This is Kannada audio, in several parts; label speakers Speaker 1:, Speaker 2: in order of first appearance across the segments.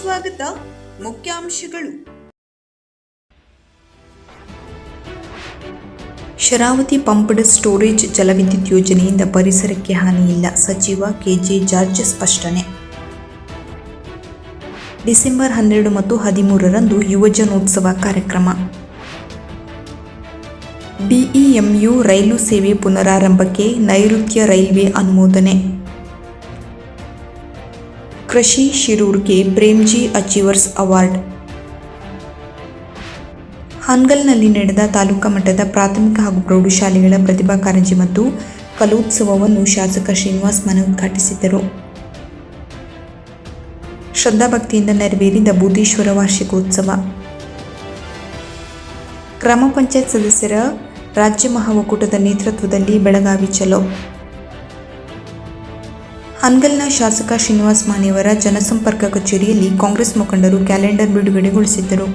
Speaker 1: ಸ್ವಾಗತ ಮುಖ್ಯಾಂಶಗಳು.
Speaker 2: ಶರಾವತಿ ಪಂಪ್ಡ್ ಸ್ಟೋರೇಜ್ ಜಲವಿದ್ಯುತ್ ಯೋಜನೆಯಿಂದ ಪರಿಸರಕ್ಕೆ ಹಾನಿಯಿಲ್ಲ. ಸಚಿವ ಕೆಜೆ ಜಾರ್ಜ್ ಸ್ಪಷ್ಟನೆ. ಡಿಸೆಂಬರ್ ಹನ್ನೆರಡು ಮತ್ತು ಹದಿಮೂರರಂದು ಯುವಜನೋತ್ಸವ ಕಾರ್ಯಕ್ರಮ. ಬಿಇಎಂಯು ರೈಲು ಸೇವೆ ಪುನರಾರಂಭಕ್ಕೆ ನೈಋತ್ಯ ರೈಲ್ವೆ ಅನುಮೋದನೆ. ಕೃಷಿ ಶಿರೂರ್ಗೆ ಪ್ರೇಮ್ಜಿ ಅಚೀವರ್ಸ್ ಅವಾರ್ಡ್. ಹಾನ್ಗಲ್ನಲ್ಲಿ ನಡೆದ ತಾಲೂಕಾ ಮಟ್ಟದ ಪ್ರಾಥಮಿಕ ಹಾಗೂ ಪ್ರೌಢಶಾಲೆಗಳ ಪ್ರತಿಭಾ ಕಾರಂಜಿ ಮತ್ತು ಕಲೋತ್ಸವವನ್ನು ಶಾಸಕ ಶ್ರೀನಿವಾಸ್ ಮನೆ ಉದ್ಘಾಟಿಸಿದ್ದರು ಶ್ರದ್ಧಾಭಕ್ತಿಯಿಂದ ನೆರವೇರಿದ ಬೂದೀಶ್ವರ ವಾರ್ಷಿಕೋತ್ಸವ. ಗ್ರಾಮ ಪಂಚಾಯತ್ ಸದಸ್ಯರ ರಾಜ್ಯ ಮಹಾ ಒಕ್ಕೂಟದ ನೇತೃತ್ವದಲ್ಲಿ ಬೆಳಗಾವಿ ಚಲೋ. ಹನ್ಗಲ್ನ ಶಾಸಕ ಶ್ರೀನಿವಾಸ್ ಮಾನೆಯವರ ಜನಸಂಪರ್ಕ ಕಚೇರಿಯಲ್ಲಿ ಕಾಂಗ್ರೆಸ್ ಮುಖಂಡರು ಕ್ಯಾಲೆಂಡರ್ ಬಿಡುಗಡೆಗೊಳಿಸಿದ್ದರು.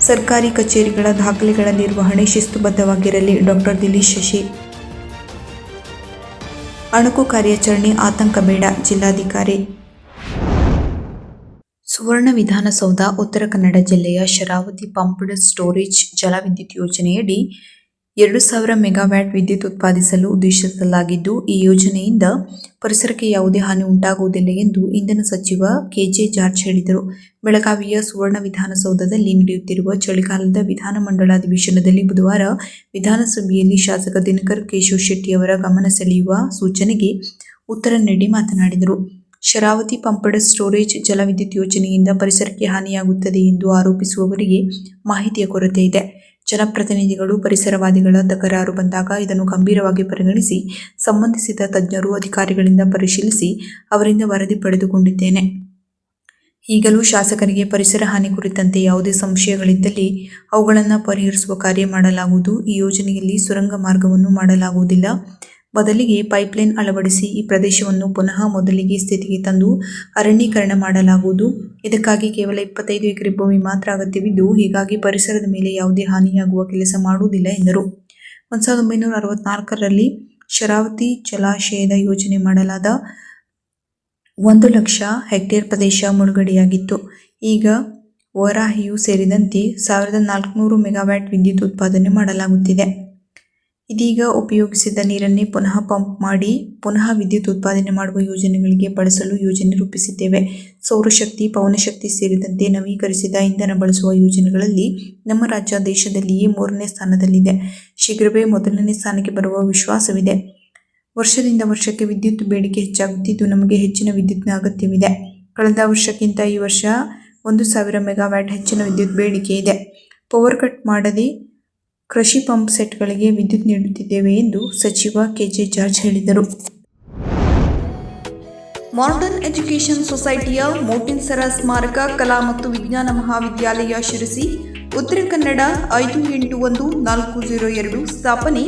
Speaker 2: ಸರ್ಕಾರಿ ಕಚೇರಿಗಳ ದಾಖಲೆಗಳ ನಿರ್ವಹಣೆ ಶಿಸ್ತುಬದ್ಧವಾಗಿರಲಿ ಡಾಕ್ಟರ್ ದಿಲೀಶ್ ಶಶಿ. ಅಣುಕು ಕಾರ್ಯಾಚರಣೆ ಆತಂಕ ಬೇಡ, ಜಿಲ್ಲಾಧಿಕಾರಿ. ಸುವರ್ಣ ವಿಧಾನಸೌಧ, ಉತ್ತರ ಕನ್ನಡ ಜಿಲ್ಲೆಯ ಶರಾವತಿ ಪಂಪ್ಡ್ ಸ್ಟೋರೇಜ್ ಜಲವಿದ್ಯುತ್ ಯೋಜನೆಯಡಿ ಎರಡು ಸಾವಿರ ಮೆಗಾವ್ಯಾಟ್ ವಿದ್ಯುತ್ ಉತ್ಪಾದಿಸಲು ಉದ್ದೇಶಿಸಲಾಗಿದ್ದು, ಈ ಯೋಜನೆಯಿಂದ ಪರಿಸರಕ್ಕೆ ಯಾವುದೇ ಹಾನಿ ಉಂಟಾಗುವುದಿಲ್ಲ ಎಂದು ಇಂಧನ ಸಚಿವ ಕೆಜೆ ಜಾರ್ಜ್ ಹೇಳಿದರು. ಬೆಳಗಾವಿಯ ಸುವರ್ಣ ವಿಧಾನಸೌಧದಲ್ಲಿ ನಡೆಯುತ್ತಿರುವ ಚಳಿಗಾಲದ ವಿಧಾನಮಂಡಲ ಅಧಿವೇಶನದಲ್ಲಿ ಬುಧವಾರ ವಿಧಾನಸಭೆಯಲ್ಲಿ ಶಾಸಕ ದಿನಕರ್ ಶೆಟ್ಟಿ ಅವರ ಗಮನ ಸೆಳೆಯುವ ಸೂಚನೆಗೆ ಉತ್ತರ ನೀಡಿ ಮಾತನಾಡಿದರು. ಶರಾವತಿ ಪಂಪಡ ಸ್ಟೋರೇಜ್ ಜಲವಿದ್ಯುತ್ ಯೋಜನೆಯಿಂದ ಪರಿಸರಕ್ಕೆ ಹಾನಿಯಾಗುತ್ತದೆ ಎಂದು ಆರೋಪಿಸುವವರಿಗೆ ಮಾಹಿತಿಯ ಕೊರತೆ ಇದೆ. ಜನಪ್ರತಿನಿಧಿಗಳು, ಪರಿಸರವಾದಿಗಳ ತಕರಾರು ಬಂದಾಗ ಇದನ್ನು ಗಂಭೀರವಾಗಿ ಪರಿಗಣಿಸಿ, ಸಂಬಂಧಿಸಿದ ತಜ್ಞರು ಅಧಿಕಾರಿಗಳಿಂದ ಪರಿಶೀಲಿಸಿ ಅವರಿಂದ ವರದಿ ಪಡೆದುಕೊಂಡಿದ್ದೇನೆ. ಈಗಲೂ ಶಾಸಕರಿಗೆ ಪರಿಸರ ಹಾನಿ ಕುರಿತಂತೆ ಯಾವುದೇ ಸಂಶಯಗಳಿದ್ದಲ್ಲಿ ಅವುಗಳನ್ನು ಪರಿಹರಿಸುವ ಕಾರ್ಯ ಮಾಡಲಾಗುವುದು. ಈ ಯೋಜನೆಯಲ್ಲಿ ಸುರಂಗ ಮಾರ್ಗವನ್ನು ಮಾಡಲಾಗುವುದಿಲ್ಲ. ಬದಲಿಗೆ ಪೈಪ್ಲೈನ್ ಅಳವಡಿಸಿ ಈ ಪ್ರದೇಶವನ್ನು ಪುನಃ ಮೊದಲಿಗೆ ಸ್ಥಿತಿಗೆ ತಂದು ಅರಣ್ಯೀಕರಣ ಮಾಡಲಾಗುವುದು. ಇದಕ್ಕಾಗಿ ಕೇವಲ ಇಪ್ಪತ್ತೈದು ಎಕರೆ ಭೂಮಿ ಮಾತ್ರ ಅಗತ್ಯವಿದ್ದು, ಹೀಗಾಗಿ ಪರಿಸರದ ಮೇಲೆ ಯಾವುದೇ ಹಾನಿಯಾಗುವ ಕೆಲಸ ಮಾಡುವುದಿಲ್ಲ, ಎಂದರು. ಒಂದು ಸಾವಿರದ ಒಂಬೈನೂರ ಅರವತ್ನಾಲ್ಕರಲ್ಲಿ ಶರಾವತಿ ಜಲಾಶಯದ ಯೋಜನೆ ಮಾಡಲಾದ ಒಂದು ಲಕ್ಷ ಹೆಕ್ಟೇರ್ ಪ್ರದೇಶ ಮುಳುಗಡೆಯಾಗಿತ್ತು. ಈಗ ವರಾಹಿಯು ಸೇರಿದಂತೆ ಸಾವಿರದ ನಾಲ್ಕುನೂರು ಮೆಗಾವ್ಯಾಟ್ ವಿದ್ಯುತ್ ಉತ್ಪಾದನೆ ಮಾಡಲಾಗುತ್ತಿದೆ. ಇದೀಗ ಉಪಯೋಗಿಸಿದ ನೀರನ್ನೇ ಪುನಃ ಪಂಪ್ ಮಾಡಿ, ಪುನಃ ವಿದ್ಯುತ್ ಉತ್ಪಾದನೆ ಮಾಡುವ ಯೋಜನೆಗಳಿಗೆ ಬಳಸಲು ಯೋಜನೆ ರೂಪಿಸಿದ್ದೇವೆ. ಸೌರಶಕ್ತಿ ಪವನಶಕ್ತಿ ಸೇರಿದಂತೆ ನವೀಕರಿಸಿದ ಇಂಧನ ಬಳಸುವ ಯೋಜನೆಗಳಲ್ಲಿ ನಮ್ಮ ರಾಜ್ಯ ದೇಶದಲ್ಲಿಯೇ ಮೂರನೇ ಸ್ಥಾನದಲ್ಲಿದೆ. ಶೀಘ್ರವೇ ಮೊದಲನೇ ಸ್ಥಾನಕ್ಕೆ ಬರುವ ವಿಶ್ವಾಸವಿದೆ. ವರ್ಷದಿಂದ ವರ್ಷಕ್ಕೆ ವಿದ್ಯುತ್ ಬೇಡಿಕೆ ಹೆಚ್ಚಾಗುತ್ತಿದ್ದು, ನಮಗೆ ಹೆಚ್ಚಿನ ವಿದ್ಯುತ್ನ ಅಗತ್ಯವಿದೆ. ಕಳೆದ ವರ್ಷಕ್ಕಿಂತ ಈ ವರ್ಷ ಒಂದು ಸಾವಿರ ಮೆಗಾವ್ಯಾಟ್ ಹೆಚ್ಚಿನ ವಿದ್ಯುತ್ ಬೇಡಿಕೆ ಇದೆ. ಪವರ್ ಕಟ್ ಮಾಡದೆ ಕೃಷಿ ಪಂಪ್ ಸೆಟ್ಗಳಿಗೆ ವಿದ್ಯುತ್ ನೀಡುತ್ತಿದ್ದೇವೆ ಎಂದು ಸಚಿವ ಕೆಜೆ ಜಾರ್ಜ್ ಹೇಳಿದರು.
Speaker 1: ಮಾಡರ್ನ್ ಎಜುಕೇಷನ್ ಸೊಸೈಟಿಯ ಮೋಟಿನ್ಸರ ಸ್ಮಾರಕ, ಕಲಾ ಮತ್ತು ವಿಜ್ಞಾನ ಮಹಾವಿದ್ಯಾಲಯ ಶಿರಸಿ, ಉತ್ತರ ಕನ್ನಡ ಐದು ಎಂಟು ಒಂದು ನಾಲ್ಕು ಜೀರೋ ಎರಡು ಸ್ಥಾಪನೆ,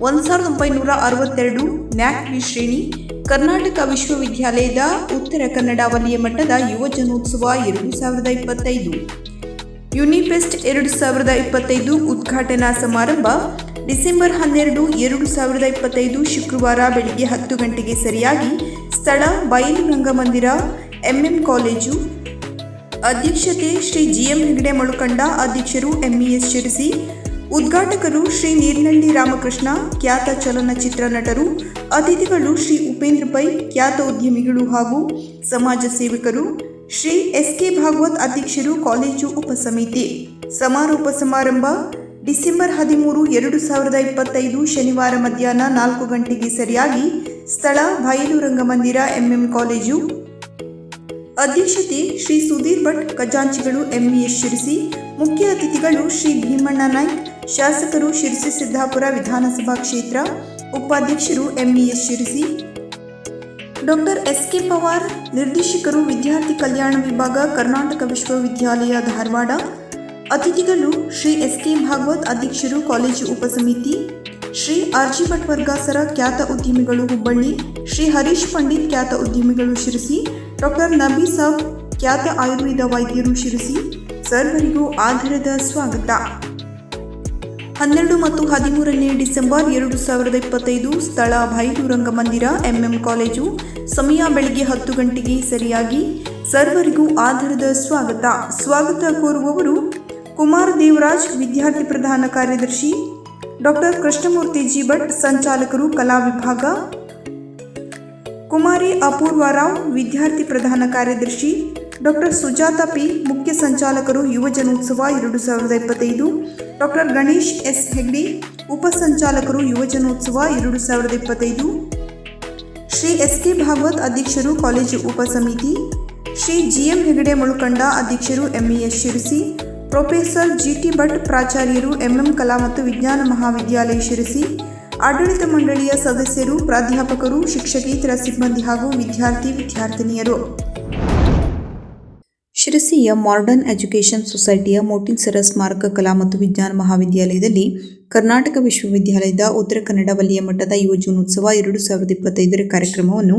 Speaker 1: ಒಂದು ಸಾವಿರದ ಒಂಬೈನೂರ ಅರವತ್ತೆರಡು ನ್ಯಾಕ್ ವಿ ಶ್ರೇಣಿ, ಕರ್ನಾಟಕ ವಿಶ್ವವಿದ್ಯಾಲಯದ ಉತ್ತರ ಕನ್ನಡ ವಲಯ ಮಟ್ಟದ ಯುವಜನೋತ್ಸವ ಎರಡು ಸಾವಿರದ ಇಪ್ಪತ್ತೈದು. ಯುನಿಫೆಸ್ಟ್ ಎರಡು ಸಾವಿರದ ಇಪ್ಪತ್ತೈದು ಉದ್ಘಾಟನಾ ಸಮಾರಂಭ ಡಿಸೆಂಬರ್ ಹನ್ನೆರಡು, ಎರಡು ಸಾವಿರದ ಇಪ್ಪತ್ತೈದು ಶುಕ್ರವಾರ ಬೆಳಿಗ್ಗೆ ಹತ್ತು ಗಂಟೆಗೆ ಸರಿಯಾಗಿ ಸ್ಥಳ ಬಯಲು ರಂಗಮಂದಿರ ಎಂಎಂ ಕಾಲೇಜು. ಅಧ್ಯಕ್ಷತೆ ಶ್ರೀ ಜಿಎಂ ಹೆಗಡೆ ಮಳುಕಂಡ ಅಧ್ಯಕ್ಷರು ಎಂಇಎಸ್ ಶಿರಸಿ ಉದ್ಘಾಟಕರು ಶ್ರೀ ನೀರ್ನಳ್ಳಿ ರಾಮಕೃಷ್ಣ, ಖ್ಯಾತ ಚಲನಚಿತ್ರ ನಟರು, ಅತಿಥಿಗಳು ಶ್ರೀ ಉಪೇಂದ್ರ ಪೈ, ಖ್ಯಾತ ಉದ್ಯಮಿಗಳು ಹಾಗೂ ಸಮಾಜ ಸೇವಕರು. ಶ್ರೀ ಎಸ್ ಕೆ ಭಾಗವತ್ ಅಧ್ಯಕ್ಷರು ಕಾಲೇಜು ಉಪಸಮಿತಿ. ಸಮಾರೋಪ ಸಮಾರಂಭ ಡಿಸೆಂಬರ್ ಹದಿಮೂರು, ಎರಡು ಸಾವಿರದ ಇಪ್ಪತ್ತೈದು ಶನಿವಾರ ಮಧ್ಯಾಹ್ನ ನಾಲ್ಕು ಗಂಟೆಗೆ ಸರಿಯಾಗಿ ಸ್ಥಳ ಬಯಲು ರಂಗಮಂದಿರ ಎಂಎಂ ಕಾಲೇಜು. ಅಧ್ಯಕ್ಷತೆ ಶ್ರೀ ಸುಧೀರ್ ಭಟ್, ಖಜಾಂಚಿಗಳು ಎಂಇಎಸ್ ಶಿರಸಿ, ಮುಖ್ಯ ಅತಿಥಿಗಳು ಶ್ರೀ ಭೀಮಣ್ಣ ನಾಯ್ಕ್, ಶಾಸಕರು ಶಿರಸಿ ಸಿದ್ದಾಪುರ ವಿಧಾನಸಭಾ ಕ್ಷೇತ್ರ, ಉಪಾಧ್ಯಕ್ಷರು MES Sirsi doctor S K Pawar, ನಿರ್ದೇಶಕರು ವಿದ್ಯಾರ್ಥಿ ಕಲ್ಯಾಣ ವಿಭಾಗ, ಕರ್ನಾಟಕ ವಿಶ್ವವಿದ್ಯಾಲಯ, ಧಾರವಾಡ. ಅತಿಥಿಗಳು ಶ್ರೀ ಎಸ್ ಕೆ ಭಾಗವತ್ ಅಧ್ಯಕ್ಷರು, ಕಾಲೇಜು ಉಪಸಮಿತಿ. ಶ್ರೀ ಆರ್ ಜಿ ಭಟ್ ವರ್ಗಾಸರ ಖ್ಯಾತ ಉದ್ಯಮಿಗಳು ಹುಬ್ಬಳ್ಳಿ. ಶ್ರೀ ಹರೀಶ್ ಪಂಡಿತ್ ಖ್ಯಾತ ಉದ್ಯಮಿಗಳು ಶಿರಸಿ. ಡಾಕ್ಟರ್ ನಬಿ ಸಾಬ್, ಖ್ಯಾತ ಆಯುರ್ವೇದ ವೈದ್ಯರು ಶಿರಸಿ. ಸರ್ವರಿಗೂ ಆಧಾರದ ಸ್ವಾಗತ. ಹನ್ನೆರಡು ಮತ್ತು ಹದಿಮೂರನೇ ಡಿಸೆಂಬರ್ ಎರಡು ಸಾವಿರದ ಇಪ್ಪತ್ತೈದು ಸ್ಥಳ ಭೈರು ರಂಗಮಂದಿರ ಎಂಎಂ ಕಾಲೇಜು. ಸಮಯ ಬೆಳಗ್ಗೆ ಹತ್ತು ಗಂಟೆಗೆ ಸರಿಯಾಗಿ. ಸರ್ವರಿಗೂ ಆಧಾರದ ಸ್ವಾಗತ. ಸ್ವಾಗತ ಕೋರುವವರು ಕುಮಾರ್ ದೇವರಾಜ್, ವಿದ್ಯಾರ್ಥಿ ಪ್ರಧಾನ ಕಾರ್ಯದರ್ಶಿ. Doctor Krishnamurthy G. ಭಟ್, ಸಂಚಾಲಕರು ಕಲಾ ವಿಭಾಗ. ಕುಮಾರಿ ಅಪೂರ್ವ ರಾವ್, ವಿದ್ಯಾರ್ಥಿ ಪ್ರಧಾನ ಕಾರ್ಯದರ್ಶಿ. ಡಾಕ್ಟರ್ ಸುಜಾತ ಪಿ, ಮುಖ್ಯ ಸಂಚಾಲಕರು, ಯುವಜನೋತ್ಸವ ಎರಡು ಸಾವಿರದ ಇಪ್ಪತ್ತೈದು. ಡಾಕ್ಟರ್ ಗಣೇಶ್ ಎಸ್ ಹೆಗ್ಡೆ, ಉಪಸಂಚಾಲಕರು ಯುವಜನೋತ್ಸವ ಯುವ ಎರಡು ಸಾವಿರದ ಇಪ್ಪತ್ತೈದು. ಶ್ರೀ ಎಸ್ ಕೆ ಭಾಗವತ್ ಅಧ್ಯಕ್ಷರು ಕಾಲೇಜು ಉಪ ಸಮಿತಿ ಶ್ರೀ ಜಿ ಎಂ ಹೆಗಡೆ ಮುಳುಕಂಡ ಅಧ್ಯಕ್ಷರು MES Sirsi. Professor G T Bhat ಪ್ರಾಚಾರ್ಯರು MM ಕಲಾ ಮತ್ತು ವಿಜ್ಞಾನ ಮಹಾವಿದ್ಯಾಲಯ ಶಿರಸಿ. ಆಡಳಿತ ಮಂಡಳಿಯ ಸದಸ್ಯರು, ಪ್ರಾಧ್ಯಾಪಕರು, ಶಿಕ್ಷಕೇತರ ಸಿಬ್ಬಂದಿ ಹಾಗೂ ವಿದ್ಯಾರ್ಥಿ, ವಿದ್ಯಾರ್ಥಿನಿಯರು.
Speaker 2: ಶಿರಸಿಯ ಮಾಡರ್ನ್ ಎಜುಕೇಷನ್ ಸೊಸೈಟಿಯ ಮೋಟಿನ್ಸರ ಸ್ಮಾರಕ ಕಲಾ ಮತ್ತು ವಿಜ್ಞಾನ ಮಹಾವಿದ್ಯಾಲಯದಲ್ಲಿ ಕರ್ನಾಟಕ ವಿಶ್ವವಿದ್ಯಾಲಯದ ಉತ್ತರ ಕನ್ನಡ ವಲಯ ಮಟ್ಟದ ಯುವ ಜೀವನೋತ್ಸವ ಎರಡು ಸಾವಿರದ ಇಪ್ಪತ್ತೈದರ ಕಾರ್ಯಕ್ರಮವನ್ನು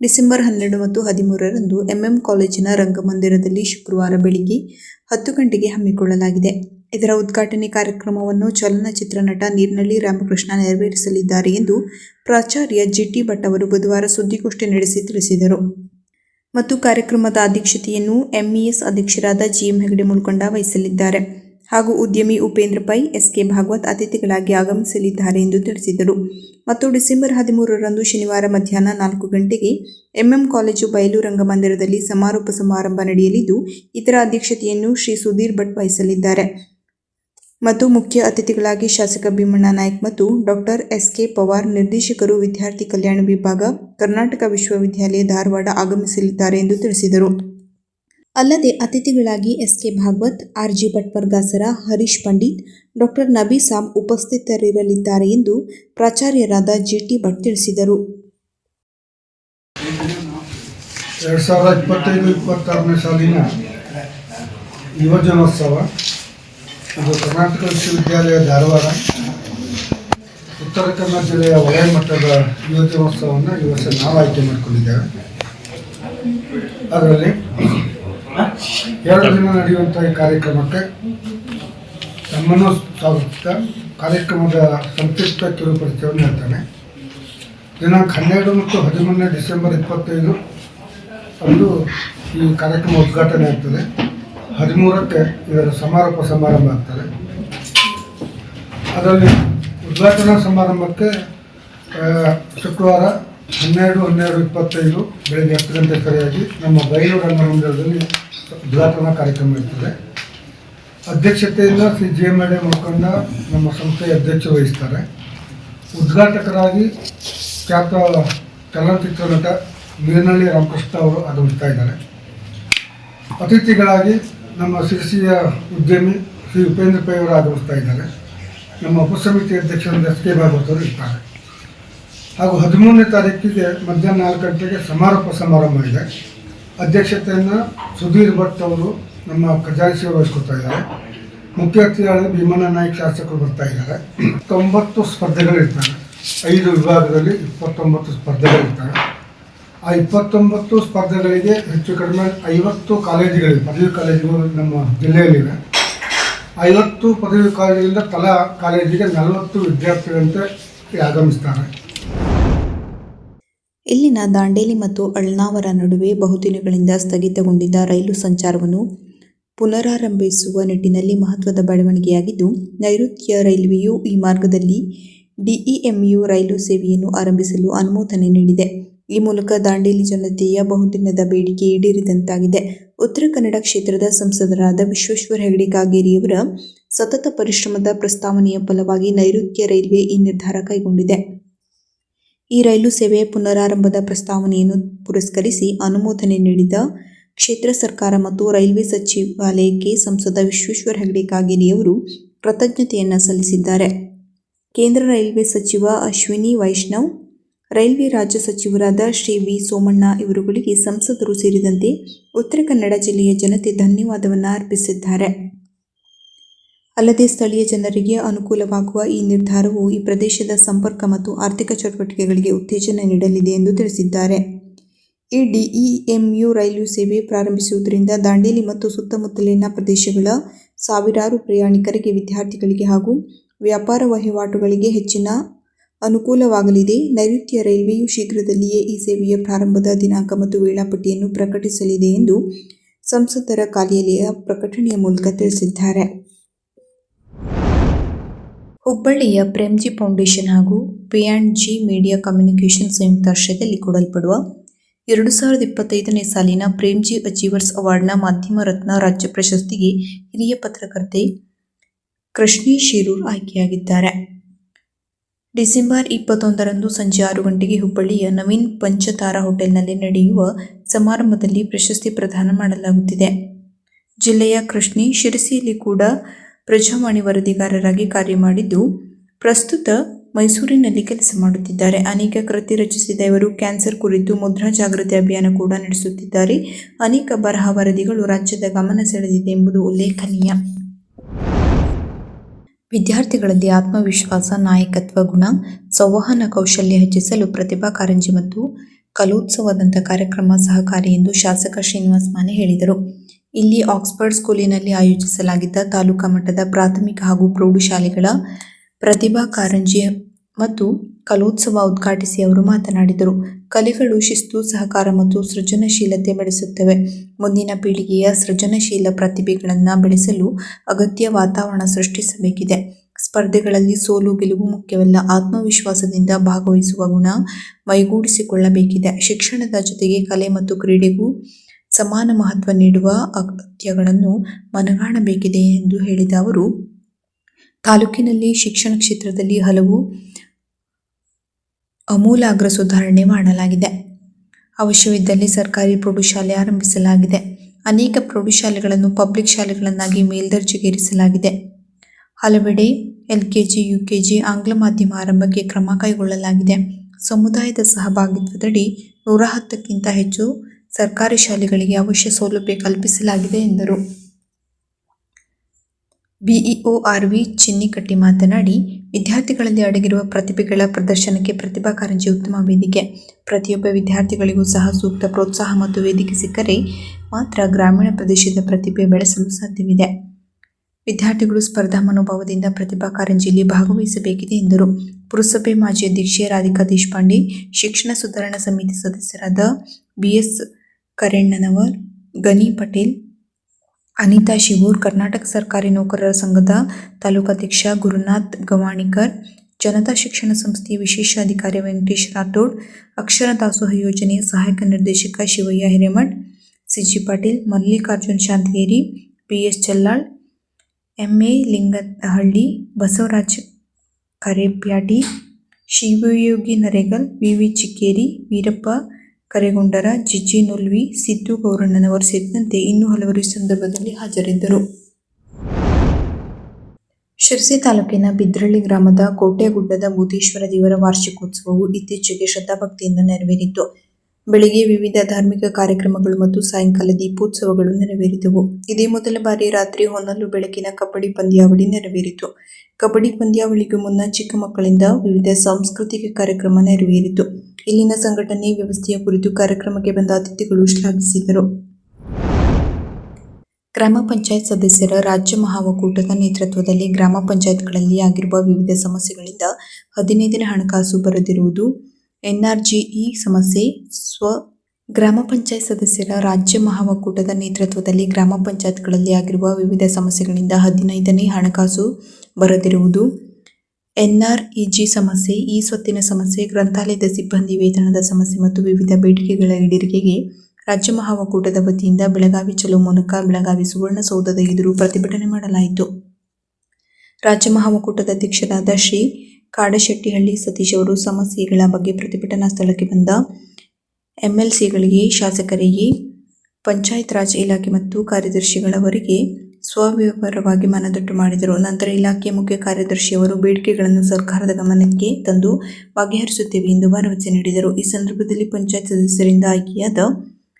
Speaker 2: ಡಿಸೆಂಬರ್ ಹನ್ನೆರಡು ಮತ್ತು ಹದಿಮೂರರಂದು ಎಂಎಂ ಕಾಲೇಜಿನ ರಂಗಮಂದಿರದಲ್ಲಿ ಶುಕ್ರವಾರ ಬೆಳಿಗ್ಗೆ ಹತ್ತು ಗಂಟೆಗೆ ಹಮ್ಮಿಕೊಳ್ಳಲಾಗಿದೆ. ಇದರ ಉದ್ಘಾಟನೆ ಕಾರ್ಯಕ್ರಮವನ್ನು ಚಲನಚಿತ್ರ ನಟ ನೀರ್ನಳ್ಳಿ ರಾಮಕೃಷ್ಣ ನೆರವೇರಿಸಲಿದ್ದಾರೆ ಎಂದು ಪ್ರಾಚಾರ್ಯ ಜಿಟಿ ಭಟ್ ಅವರು ಬುಧವಾರ ಸುದ್ದಿಗೋಷ್ಠಿ ನಡೆಸಿ ತಿಳಿಸಿದರು. ಮತ್ತು ಕಾರ್ಯಕ್ರಮದ ಅಧ್ಯಕ್ಷತೆಯನ್ನು ಎಂಇಎಸ್ ಅಧ್ಯಕ್ಷರಾದ ಜಿಎಂ ಹೆಗಡೆ ಮುಳ್ಕೊಂಡ ವಹಿಸಲಿದ್ದಾರೆ. ಹಾಗೂ ಉದ್ಯಮಿ ಉಪೇಂದ್ರ ಪೈ ಎಸ್ಕೆ ಭಾಗವತ್ ಅತಿಥಿಗಳಾಗಿ ಆಗಮಿಸಲಿದ್ದಾರೆ ಎಂದು ತಿಳಿಸಿದರು. ಮತ್ತು ಡಿಸೆಂಬರ್ ಹದಿಮೂರರಂದು ಶನಿವಾರ ಮಧ್ಯಾಹ್ನ ನಾಲ್ಕು ಗಂಟೆಗೆ ಎಂಎಂ ಕಾಲೇಜು ಬಯಲು ರಂಗಮಂದಿರದಲ್ಲಿ ಸಮಾರೋಪ ಸಮಾರಂಭ ನಡೆಯಲಿದ್ದು ಇದರ ಅಧ್ಯಕ್ಷತೆಯನ್ನು ಶ್ರೀ ಸುಧೀರ್ ಭಟ್ ವಹಿಸಲಿದ್ದಾರೆ. ಮತ್ತು ಮುಖ್ಯ ಅತಿಥಿಗಳಾಗಿ ಶಾಸಕ ಭೀಮಣ್ಣ ನಾಯ್ಕ್ ಮತ್ತು ಡಾಕ್ಟರ್ ಎಸ್ ಕೆ ಪವಾರ್, ನಿರ್ದೇಶಕರು ವಿದ್ಯಾರ್ಥಿ ಕಲ್ಯಾಣ ವಿಭಾಗ, ಕರ್ನಾಟಕ ವಿಶ್ವವಿದ್ಯಾಲಯ ಧಾರವಾಡ ಆಗಮಿಸಲಿದ್ದಾರೆ ಎಂದು ತಿಳಿಸಿದರು. ಅಲ್ಲದೆ ಅತಿಥಿಗಳಾಗಿ S K Bhagwat R G Harish Pandit, doctor Nabi Saab ಉಪಸ್ಥಿತರಿರಲಿದ್ದಾರೆ ಎಂದು ಪ್ರಾಚಾರ್ಯರಾದ ಜಿಟಿ ಭಟ್ ತಿಳಿಸಿದರು.
Speaker 3: ಎರಡು ಸಾವಿರದ ಇಪ್ಪತ್ತೈದು ಇಪ್ಪತ್ತಾರನೇ ಸಾಲಿನ ಯುವ ಜನೋತ್ಸವ ಇದು ಕರ್ನಾಟಕ ವಿಶ್ವವಿದ್ಯಾಲಯ ಧಾರವಾಡ, ಉತ್ತರ ಕನ್ನಡ ಜಿಲ್ಲೆಯ ವಲಯ ಮಟ್ಟದ ಯುವ ಜನೋತ್ಸವವನ್ನು ಈ ವರ್ಷ ನಾವು ಆಯ್ಕೆ ಮಾಡಿಕೊಂಡಿದ್ದೇವೆ. ಅದರಲ್ಲಿ ಎರಡು ದಿನ ನಡೆಯುವಂಥ ಈ ಕಾರ್ಯಕ್ರಮಕ್ಕೆ ನಮ್ಮನ್ನು ಸ್ವಾಗತಿಸ್ತಾ ಕಾರ್ಯಕ್ರಮದ ಸಂಕ್ಷಿಪ್ತ ಕಿರುಪರಿಚಯವನ್ನು ಹೇಳ್ತಾನೆ. ದಿನಾಂಕ ಹನ್ನೆರಡು ಮತ್ತು ಹದಿಮೂರನೇ ಡಿಸೆಂಬರ್ ಇಪ್ಪತ್ತೈದು, ಅಂದು ಈ ಕಾರ್ಯಕ್ರಮ ಉದ್ಘಾಟನೆ ಆಗ್ತದೆ. ಹದಿಮೂರಕ್ಕೆ ಇದರ ಸಮಾರೋಪ ಸಮಾರಂಭ ಆಗ್ತದೆ. ಅದರಲ್ಲಿ ಉದ್ಘಾಟನಾ ಸಮಾರಂಭಕ್ಕೆ ಶುಕ್ರವಾರ ಹನ್ನೆರಡು ಹನ್ನೆರಡು ಇಪ್ಪತ್ತೈದು ಬೆಳಗ್ಗೆ ಹತ್ತು ಗಂಟೆ ಸರಿಯಾಗಿ ನಮ್ಮ ಬಯಲು ರಂಗಮಂದಿರದಲ್ಲಿ ಉದ್ಘಾಟನಾ ಕಾರ್ಯಕ್ರಮ ಇರ್ತದೆ. ಅಧ್ಯಕ್ಷತೆಯಿಂದ ಶ್ರೀ ಜಿ ಎಂ ಎಡೆ ಮುಖಂಡ ನಮ್ಮ ಸಂಸ್ಥೆಯ ಅಧ್ಯಕ್ಷ ವಹಿಸ್ತಾರೆ. ಉದ್ಘಾಟಕರಾಗಿ ಖ್ಯಾತ ಚಲನಚಿತ್ರ ನಟ ನೀರ್ನಳ್ಳಿ ರಾಮಕೃಷ್ಣ ಅವರು ಆಗಮಿಸ್ತಾ ಇದ್ದಾರೆ. ಅತಿಥಿಗಳಾಗಿ ನಮ್ಮ ಶಿರಸಿಯ ಉದ್ಯಮಿ ಶ್ರೀ ಉಪೇಂದ್ರ ಪೈ ಅವರು ಆಗಮಿಸ್ತಾ ಇದ್ದಾರೆ. ನಮ್ಮ ಉಪಸಮಿತಿ ಅಧ್ಯಕ್ಷರಾದ ಎಸ್ ಕೆ ಭಾಗವತ್ ಅವರು ಇರ್ತಾರೆ. ಹಾಗೂ ಹದಿಮೂರನೇ ತಾರೀಕಿಗೆ ಮಧ್ಯಾಹ್ನ ನಾಲ್ಕು ಗಂಟೆಗೆ ಸಮಾರೋಪ ಸಮಾರಂಭ ಇದೆ. ಅಧ್ಯಕ್ಷತೆಯನ್ನು ಸುಧೀರ್ ಭಟ್ ಅವರು ನಮ್ಮ ಖಜಾಂಚಿ ಸೇವೆ ವಹಿಸ್ಕೊತಾ ಇದ್ದಾರೆ. ಮುಖ್ಯ ಅತಿಥಿಗಳಾಗಿ ಭೀಮಣ್ಣ ನಾಯ್ಕ ಶಾಸಕರು ಬರ್ತಾ ಇದ್ದಾರೆ. ತೊಂಬತ್ತು ಸ್ಪರ್ಧೆಗಳಿರ್ತಾರೆ ಐದು ವಿಭಾಗದಲ್ಲಿ ಇಪ್ಪತ್ತೊಂಬತ್ತು ಸ್ಪರ್ಧೆಗಳಿರ್ತವೆ. ಆ ಇಪ್ಪತ್ತೊಂಬತ್ತು ಸ್ಪರ್ಧೆಗಳಿಗೆ ಹೆಚ್ಚು ಕಡಿಮೆ ಐವತ್ತು ಕಾಲೇಜುಗಳಿವೆ. ಪದವಿ ಕಾಲೇಜುಗಳು ನಮ್ಮ ಜಿಲ್ಲೆಯಲ್ಲಿವೆ. ಐವತ್ತು ಪದವಿ ಕಾಲೇಜಿನಿಂದ ತಲಾ ಕಾಲೇಜಿಗೆ ನಲವತ್ತು ವಿದ್ಯಾರ್ಥಿಗಳಂತೆ ಆಗಮಿಸ್ತಾರೆ.
Speaker 2: ಇಲ್ಲಿನ ದಾಂಡೇಲಿ ಮತ್ತು ಅಳ್ನಾವರ ನಡುವೆ ಬಹುದಿನಗಳಿಂದ ಸ್ಥಗಿತಗೊಂಡಿದ್ದ ರೈಲು ಸಂಚಾರವನ್ನು ಪುನರಾರಂಭಿಸುವ ನಿಟ್ಟಿನಲ್ಲಿ ಮಹತ್ವದ ಬೆಳವಣಿಗೆಯಾಗಿದ್ದು, ನೈಋತ್ಯ ರೈಲ್ವೆಯು ಈ ಮಾರ್ಗದಲ್ಲಿ ಡಿಇಎಂಯು ರೈಲು ಸೇವೆಯನ್ನು ಆರಂಭಿಸಲು ಅನುಮೋದನೆ ನೀಡಿದೆ. ಈ ಮೂಲಕ ದಾಂಡೇಲಿ ಜನತೆಯ ಬಹುದಿನದ ಬೇಡಿಕೆ ಈಡೇರಿದಂತಾಗಿದೆ. ಉತ್ತರ ಕನ್ನಡ ಕ್ಷೇತ್ರದ ಸಂಸದರಾದ ವಿಶ್ವೇಶ್ವರ ಹೆಗಡೆ ಕಾಗೇರಿಯವರ ಸತತ ಪರಿಶ್ರಮದ ಪ್ರಸ್ತಾವನೆಯ ಫಲವಾಗಿ ನೈಋತ್ಯ ರೈಲ್ವೆ ಈ ನಿರ್ಧಾರ ಕೈಗೊಂಡಿದೆ. ಈ ರೈಲು ಸೇವೆಯ ಪುನರಾರಂಭದ ಪ್ರಸ್ತಾವನೆಯನ್ನು ಪುರಸ್ಕರಿಸಿ ಅನುಮೋದನೆ ನೀಡಿದ ಕ್ಷೇತ್ರ ಸರ್ಕಾರ ಮತ್ತು ರೈಲ್ವೆ ಸಚಿವಾಲಯಕ್ಕೆ ಸಂಸದ ವಿಶ್ವೇಶ್ವರ ಹೆಗಡೆ ಕಾಗೇರಿಯವರು ಕೃತಜ್ಞತೆಯನ್ನು ಸಲ್ಲಿಸಿದ್ದಾರೆ. ಕೇಂದ್ರ ರೈಲ್ವೆ ಸಚಿವ ಅಶ್ವಿನಿ ವೈಷ್ಣವ್ ರೈಲ್ವೆ ರಾಜ್ಯ ಸಚಿವರಾದ ಶ್ರೀ ವಿ ಸೋಮಣ್ಣ ಇವರುಗಳಿಗೆ ಸಂಸದರು ಸೇರಿದಂತೆ ಉತ್ತರ ಕನ್ನಡ ಜಿಲ್ಲೆಯ ಜನತೆ ಧನ್ಯವಾದವನ್ನು ಅರ್ಪಿಸಿದ್ದಾರೆ. ಅಲ್ಲದೆ ಸ್ಥಳೀಯ ಜನರಿಗೆ ಅನುಕೂಲವಾಗುವ ಈ ನಿರ್ಧಾರವು ಈ ಪ್ರದೇಶದ ಸಂಪರ್ಕ ಮತ್ತು ಆರ್ಥಿಕ ಚಟುವಟಿಕೆಗಳಿಗೆ ಉತ್ತೇಜನ ನೀಡಲಿದೆ ಎಂದು ತಿಳಿಸಿದ್ದಾರೆ. ಈ ಡಿಇಎಂಯು ರೈಲು ಸೇವೆ ಪ್ರಾರಂಭಿಸುವುದರಿಂದ ದಾಂಡೇಲಿ ಮತ್ತು ಸುತ್ತಮುತ್ತಲಿನ ಪ್ರದೇಶಗಳ ಸಾವಿರಾರು ಪ್ರಯಾಣಿಕರಿಗೆ, ವಿದ್ಯಾರ್ಥಿಗಳಿಗೆ ಹಾಗೂ
Speaker 1: ವ್ಯಾಪಾರ ವಹಿವಾಟುಗಳಿಗೆ ಹೆಚ್ಚಿನ ಅನುಕೂಲವಾಗಲಿದೆ. ನೈಋತ್ಯ ರೈಲ್ವೆಯು ಶೀಘ್ರದಲ್ಲಿಯೇ ಈ ಸೇವೆಯ ಪ್ರಾರಂಭದ ದಿನಾಂಕ ಮತ್ತು ವೇಳಾಪಟ್ಟಿಯನ್ನು ಪ್ರಕಟಿಸಲಿದೆ ಎಂದು ಸಂಸದರ ಕಾರ್ಯಾಲಯ ಪ್ರಕಟಣೆಯ ಮೂಲಕ ತಿಳಿಸಿದ್ದಾರೆ.
Speaker 2: ಹುಬ್ಬಳ್ಳಿಯ ಪ್ರೇಮ್ಜಿ ಫೌಂಡೇಶನ್ ಹಾಗೂ P and G media communication ಸಂಯುಕ್ತಾಶ್ರಯದಲ್ಲಿ ಕೊಡಲ್ಪಡುವ ಎರಡು ಸಾವಿರದ ಇಪ್ಪತ್ತೈದನೇ ಸಾಲಿನ ಪ್ರೇಮ್ಜಿ ಅಚೀವರ್ಸ್ ಅವಾರ್ಡ್ನ ಮಾಧ್ಯಮ ರತ್ನ ರಾಜ್ಯ ಪ್ರಶಸ್ತಿಗೆ ಹಿರಿಯ ಪತ್ರಕರ್ತೆ ಕೃಷ್ಣಿ ಶಿರೂರ್ ಆಯ್ಕೆಯಾಗಿದ್ದಾರೆ. ಡಿಸೆಂಬರ್ ಇಪ್ಪತ್ತೊಂದರಂದು ಸಂಜೆ ಆರು ಗಂಟೆಗೆ ಹುಬ್ಬಳ್ಳಿಯ ನವೀನ್ ಪಂಚತಾರ ಹೋಟೆಲ್ನಲ್ಲಿ ನಡೆಯುವ ಸಮಾರಂಭದಲ್ಲಿ ಪ್ರಶಸ್ತಿ ಪ್ರದಾನ ಮಾಡಲಾಗುತ್ತಿದೆ. ಜಿಲ್ಲೆಯ ಕೃಷ್ಣಿ ಶಿರಸಿಯಲ್ಲಿ ಕೂಡ ಪ್ರಜಾವಾಣಿ ವರದಿಗಾರರಾಗಿ ಕಾರ್ಯ ಮಾಡಿದ್ದು, ಪ್ರಸ್ತುತ ಮೈಸೂರಿನಲ್ಲಿ ಕೆಲಸ ಮಾಡುತ್ತಿದ್ದಾರೆ. ಅನೇಕ ಕೃತಿ ರಚಿಸಿದ ಇವರು ಕ್ಯಾನ್ಸರ್ ಕುರಿತು ಮುದ್ರಾ ಜಾಗೃತಿ ಅಭಿಯಾನ ಕೂಡ ನಡೆಸುತ್ತಿದ್ದಾರೆ. ಅನೇಕ ಬರಹ ವರದಿಗಳು ರಾಜ್ಯದ ಗಮನ ಸೆಳೆದಿದೆ ಎಂಬುದು ಉಲ್ಲೇಖನೀಯ. ವಿದ್ಯಾರ್ಥಿಗಳಲ್ಲಿ ಆತ್ಮವಿಶ್ವಾಸ, ನಾಯಕತ್ವ, ಗುಣ, ಸಂವಹನ ಕೌಶಲ್ಯ ಹೆಚ್ಚಿಸಲು ಪ್ರತಿಭಾ ಕಾರಂಜಿ ಮತ್ತು ಕಲೋತ್ಸವದಂತ ಕಾರ್ಯಕ್ರಮ ಸಹಕಾರಿ ಎಂದು ಶಾಸಕ ಶ್ರೀನಿವಾಸ್ ಮಾನೆ ಹೇಳಿದರು. ಇಲ್ಲಿ ಆಕ್ಸ್ಫರ್ಡ್ ಸ್ಕೂಲಿನಲ್ಲಿ ಆಯೋಜಿಸಲಾಗಿದ್ದ ತಾಲೂಕಾ ಮಟ್ಟದ ಪ್ರಾಥಮಿಕ ಹಾಗೂ ಪ್ರೌಢಶಾಲೆಗಳ ಪ್ರತಿಭಾ ಕಾರಂಜಿ ಮತ್ತು ಕಲೋತ್ಸವ ಉದ್ಘಾಟಿಸಿ ಅವರು ಮಾತನಾಡಿದರು. ಕಲೆಗಳು ಶಿಸ್ತು, ಸಹಕಾರ ಮತ್ತು ಸೃಜನಶೀಲತೆ ಬೆಳೆಸುತ್ತವೆ. ಮುಂದಿನ ಪೀಳಿಗೆಯ ಸೃಜನಶೀಲ ಪ್ರತಿಭೆಗಳನ್ನು ಬೆಳೆಸಲು ಅಗತ್ಯ ವಾತಾವರಣ ಸೃಷ್ಟಿಸಬೇಕಿದೆ. ಸ್ಪರ್ಧೆಗಳಲ್ಲಿ ಸೋಲು ಗೆಲುವು ಮುಖ್ಯವಲ್ಲ. ಆತ್ಮವಿಶ್ವಾಸದಿಂದ ಭಾಗವಹಿಸುವ ಗುಣ ಮೈಗೂಡಿಸಿಕೊಳ್ಳಬೇಕಿದೆ. ಶಿಕ್ಷಣದ ಜೊತೆಗೆ ಕಲೆ ಮತ್ತು ಕ್ರೀಡೆಗೂ ಸಮಾನ ಮಹತ್ವ ನೀಡುವ ಅಗತ್ಯಗಳನ್ನು ಮನಗಾಣಬೇಕಿದೆ ಎಂದು ಹೇಳಿದ ಅವರು, ತಾಲೂಕಿನಲ್ಲಿ ಶಿಕ್ಷಣ ಕ್ಷೇತ್ರದಲ್ಲಿ ಹಲವು ಅಮೂಲಾಗ್ರ ಸುಧಾರಣೆ ಮಾಡಲಾಗಿದೆ. ಅವಶ್ಯವಿದ್ದಲ್ಲಿ ಸರ್ಕಾರಿ ಪ್ರೌಢಶಾಲೆ ಆರಂಭಿಸಲಾಗಿದೆ. ಅನೇಕ ಪ್ರೌಢಶಾಲೆಗಳನ್ನು ಪಬ್ಲಿಕ್ ಶಾಲೆಗಳನ್ನಾಗಿ ಮೇಲ್ದರ್ಜೆಗೇರಿಸಲಾಗಿದೆ ಹಲವೆಡೆ ಎಲ್ಕೆಜಿ, ಯುಕೆಜಿ, ಆಂಗ್ಲ ಮಾಧ್ಯಮ ಆರಂಭಕ್ಕೆ ಕ್ರಮ ಕೈಗೊಳ್ಳಲಾಗಿದೆ. ಸಮುದಾಯದ ಸಹಭಾಗಿತ್ವದಡಿ ನೂರ ಹತ್ತಕ್ಕಿಂತ ಹೆಚ್ಚು ಸರ್ಕಾರಿ ಶಾಲೆಗಳಿಗೆ ಅವಶ್ಯ ಸೌಲಭ್ಯ ಕಲ್ಪಿಸಲಾಗಿದೆ ಎಂದರು. ಬಿಇಒ ಆರ್ವಿ ಚಿನ್ನಿಕಟ್ಟಿ ಮಾತನಾಡಿ, ವಿದ್ಯಾರ್ಥಿಗಳಲ್ಲಿ ಅಡಗಿರುವ ಪ್ರತಿಭೆಗಳ ಪ್ರದರ್ಶನಕ್ಕೆ ಪ್ರತಿಭಾ ಕಾರಂಜಿ ಉತ್ತಮ ವೇದಿಕೆ. ಪ್ರತಿಯೊಬ್ಬ ವಿದ್ಯಾರ್ಥಿಗಳಿಗೂ ಸಹ ಸೂಕ್ತ ಪ್ರೋತ್ಸಾಹ ಮತ್ತು ವೇದಿಕೆ ಸಿಕ್ಕರೆ ಮಾತ್ರ ಗ್ರಾಮೀಣ ಪ್ರದೇಶದ ಪ್ರತಿಭೆ ಬೆಳೆಸಲು ಸಾಧ್ಯವಿದೆ. ವಿದ್ಯಾರ್ಥಿಗಳು ಸ್ಪರ್ಧಾ ಮನೋಭಾವದಿಂದ ಪ್ರತಿಭಾ ಕಾರಂಜಿಯಲ್ಲಿ ಭಾಗವಹಿಸಬೇಕಿದೆ ಎಂದರು. ಪುರಸಭೆ ಮಾಜಿ ಅಧ್ಯಕ್ಷೆ ರಾಧಿಕಾ ದೇಶಪಾಂಡೆ, ಶಿಕ್ಷಣ ಸುಧಾರಣಾ ಸಮಿತಿ ಸದಸ್ಯರಾದ ಬಿಎಸ್ ಕರೆಣ್ಣನವರ್ ಗನಿ ಪಟೇಲ್ ಅನಿತಾ ಶಿವೂರ್, ಕರ್ನಾಟಕ ಸರ್ಕಾರಿ ನೌಕರರ ಸಂಘದ ತಾಲೂಕಾಧ್ಯಕ್ಷ ಗುರುನಾಥ್ ಗವಾಣಿಕರ್, ಜನತಾ ಶಿಕ್ಷಣ ಸಂಸ್ಥೆಯ ವಿಶೇಷ ಅಧಿಕಾರಿ ವೆಂಕಟೇಶ್ ರಾಠೋಡ್ ಅಕ್ಷರ ದಾಸೋಹ ಯೋಜನೆಯ ಸಹಾಯಕ ನಿರ್ದೇಶಕ Shivayya Hiremath, CG Patil, Mallikarjun Shantageri, PS Chellal, MA Lingahalli Basavaraj Karepyati, Shivayogi Naregal V Chikkeri, Veerappa Karegondar Jijji Nolvi, Siddu ಗೌರಣ್ಣನವರು ಸೇರಿದಂತೆ ಇನ್ನೂ ಹಲವರು ಈ ಸಂದರ್ಭದಲ್ಲಿ ಹಾಜರಿದ್ದರು. ಶಿರಸಿ ತಾಲೂಕಿನ ಬಿದ್ರಳ್ಳಿ ಗ್ರಾಮದ ಕೋಟೆಗುಡ್ಡದ ಭೂತೇಶ್ವರ ದೇವರ ವಾರ್ಷಿಕೋತ್ಸವವು ಇತ್ತೀಚೆಗೆ ಶ್ರದ್ಧಾಭಕ್ತಿಯಿಂದ ನೆರವೇರಿತು. ಬೆಳಿಗ್ಗೆ ವಿವಿಧ ಧಾರ್ಮಿಕ ಕಾರ್ಯಕ್ರಮಗಳು ಮತ್ತು ಸಾಯಂಕಾಲ ದೀಪೋತ್ಸವಗಳು ನೆರವೇರಿದವು. ಇದೇ ಮೊದಲ ಬಾರಿ ರಾತ್ರಿ ಹೊನಲು ಬೆಳಕಿನ ಕಬಡ್ಡಿ ಪಂದ್ಯಾವಳಿ ನೆರವೇರಿತು. ಕಬಡ್ಡಿ ಪಂದ್ಯಾವಳಿಗೂ ಮುನ್ನ ಚಿಕ್ಕ ಮಕ್ಕಳಿಂದ ವಿವಿಧ ಸಾಂಸ್ಕೃತಿಕ ಕಾರ್ಯಕ್ರಮ ನೆರವೇರಿತು. ಇಲ್ಲಿನ ಸಂಘಟನೆ ವ್ಯವಸ್ಥೆಯ ಕುರಿತು ಕಾರ್ಯಕ್ರಮಕ್ಕೆ ಬಂದ ಅತಿಥಿಗಳು ಶ್ಲಾಘಿಸಿದರು. ಗ್ರಾಮ ಪಂಚಾಯತ್ ಸದಸ್ಯರ ರಾಜ್ಯ ಮಹಾಒಕ್ಕೂಟದ ನೇತೃತ್ವದಲ್ಲಿ ಗ್ರಾಮ ಪಂಚಾಯತ್ಗಳಲ್ಲಿ ಆಗಿರುವ ವಿವಿಧ ಸಮಸ್ಯೆಗಳಿಂದ ಹದಿನೈದನೇ ಹಣಕಾಸು ಬರದಿರುವುದು ಎನ್ಆರ್ಜಿಇ ಸಮಸ್ಯೆ ಸ್ವ ಗ್ರಾಮ ಪಂಚಾಯತ್ ಸದಸ್ಯರ ರಾಜ್ಯ ಮಹಾಒಕ್ಕೂಟದ ನೇತೃತ್ವದಲ್ಲಿ ಗ್ರಾಮ ಪಂಚಾಯತ್ಗಳಲ್ಲಿ ಆಗಿರುವ ವಿವಿಧ ಸಮಸ್ಯೆಗಳಿಂದ ಹದಿನೈದನೇ ಹಣಕಾಸು ಬರದಿರುವುದು. ಎನ್ಆರ್ಇಜಿ ಸಮಸ್ಯೆ, ಈ ಸ್ವತ್ತಿನ ಸಮಸ್ಯೆ, ಗ್ರಂಥಾಲಯದ ಸಿಬ್ಬಂದಿ ವೇತನದ ಸಮಸ್ಯೆ ಮತ್ತು ವಿವಿಧ ಬೇಡಿಕೆಗಳ ಈಡೇರಿಕೆಗೆ ರಾಜ್ಯ ಮಹಾ ಒಕ್ಕೂಟದ ವತಿಯಿಂದ ಬೆಳಗಾವಿ ಚಲೋ ಮೂಲಕ ಬೆಳಗಾವಿ ಸುವರ್ಣಸೌಧದ ಎದುರು ಪ್ರತಿಭಟನೆ ಮಾಡಲಾಯಿತು. ರಾಜ್ಯ ಮಹಾ ಒಕ್ಕೂಟದ ಅಧ್ಯಕ್ಷರಾದ ಶ್ರೀ ಕಾಡಶೆಟ್ಟಿಹಳ್ಳಿ ಸತೀಶ್ ಅವರು ಸಮಸ್ಯೆಗಳ ಬಗ್ಗೆ ಪ್ರತಿಭಟನಾ ಸ್ಥಳಕ್ಕೆ ಬಂದ ಎಂಎಲ್ಸಿಗಳಿಗೆ ಶಾಸಕರಿಗೆ ಪಂಚಾಯತ್ ರಾಜ್ ಇಲಾಖೆ ಮತ್ತು ಕಾರ್ಯದರ್ಶಿಗಳವರಿಗೆ ಸ್ವವ್ಯವಹಾರವಾಗಿ ಮನದಟ್ಟು ಮಾಡಿದರು. ನಂತರ ಇಲಾಖೆಯ ಮುಖ್ಯ ಕಾರ್ಯದರ್ಶಿಯವರು ಬೇಡಿಕೆಗಳನ್ನು ಸರ್ಕಾರದ ಗಮನಕ್ಕೆ ತಂದು ಬಗೆಹರಿಸುತ್ತೇವೆ ಎಂದು ಭರವಸೆ ನೀಡಿದರು. ಈ ಸಂದರ್ಭದಲ್ಲಿ ಪಂಚಾಯತ್ ಸದಸ್ಯರಿಂದ ಆಯ್ಕೆಯಾದ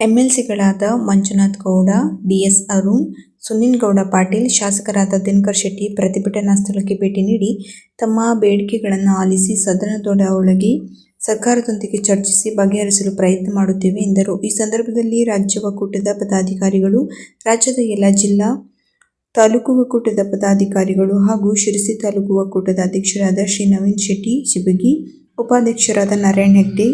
Speaker 2: ಎಂಎಲ್ಸಿಗಳಾದ ಮಂಜುನಾಥ್ ಗೌಡ ಡಿಎಸ್ ಅರುಣ್ ಸುನಿಲ್ ಗೌಡ ಪಾಟೀಲ್, ಶಾಸಕರಾದ ದಿನಕರ್ ಶೆಟ್ಟಿ ಪ್ರತಿಭಟನಾ ಸ್ಥಳಕ್ಕೆ ಭೇಟಿ ನೀಡಿ ತಮ್ಮ ಬೇಡಿಕೆಗಳನ್ನು ಆಲಿಸಿ ಸದನದೊಳಗೆ ಸರ್ಕಾರದೊಂದಿಗೆ ಚರ್ಚಿಸಿ ಬಗೆಹರಿಸಲು ಪ್ರಯತ್ನ ಮಾಡುತ್ತೇವೆ ಎಂದರು. ಈ ಸಂದರ್ಭದಲ್ಲಿ ರಾಜ್ಯ ಒಕ್ಕೂಟದ ಪದಾಧಿಕಾರಿಗಳು, ರಾಜ್ಯದ ಎಲ್ಲ ಜಿಲ್ಲಾ ತಾಲೂಕು ಒಕ್ಕೂಟದ ಪದಾಧಿಕಾರಿಗಳು ಹಾಗೂ ಶಿರಸಿ ತಾಲೂಕು ಒಕ್ಕೂಟದ ಅಧ್ಯಕ್ಷರಾದ ಶ್ರೀ ನವೀನ್ ಶೆಟ್ಟಿ ಶಿಬಗಿ ಉಪಾಧ್ಯಕ್ಷರಾದ ನಾರಾಯಣ್ ಹೆಗ್ಡೆ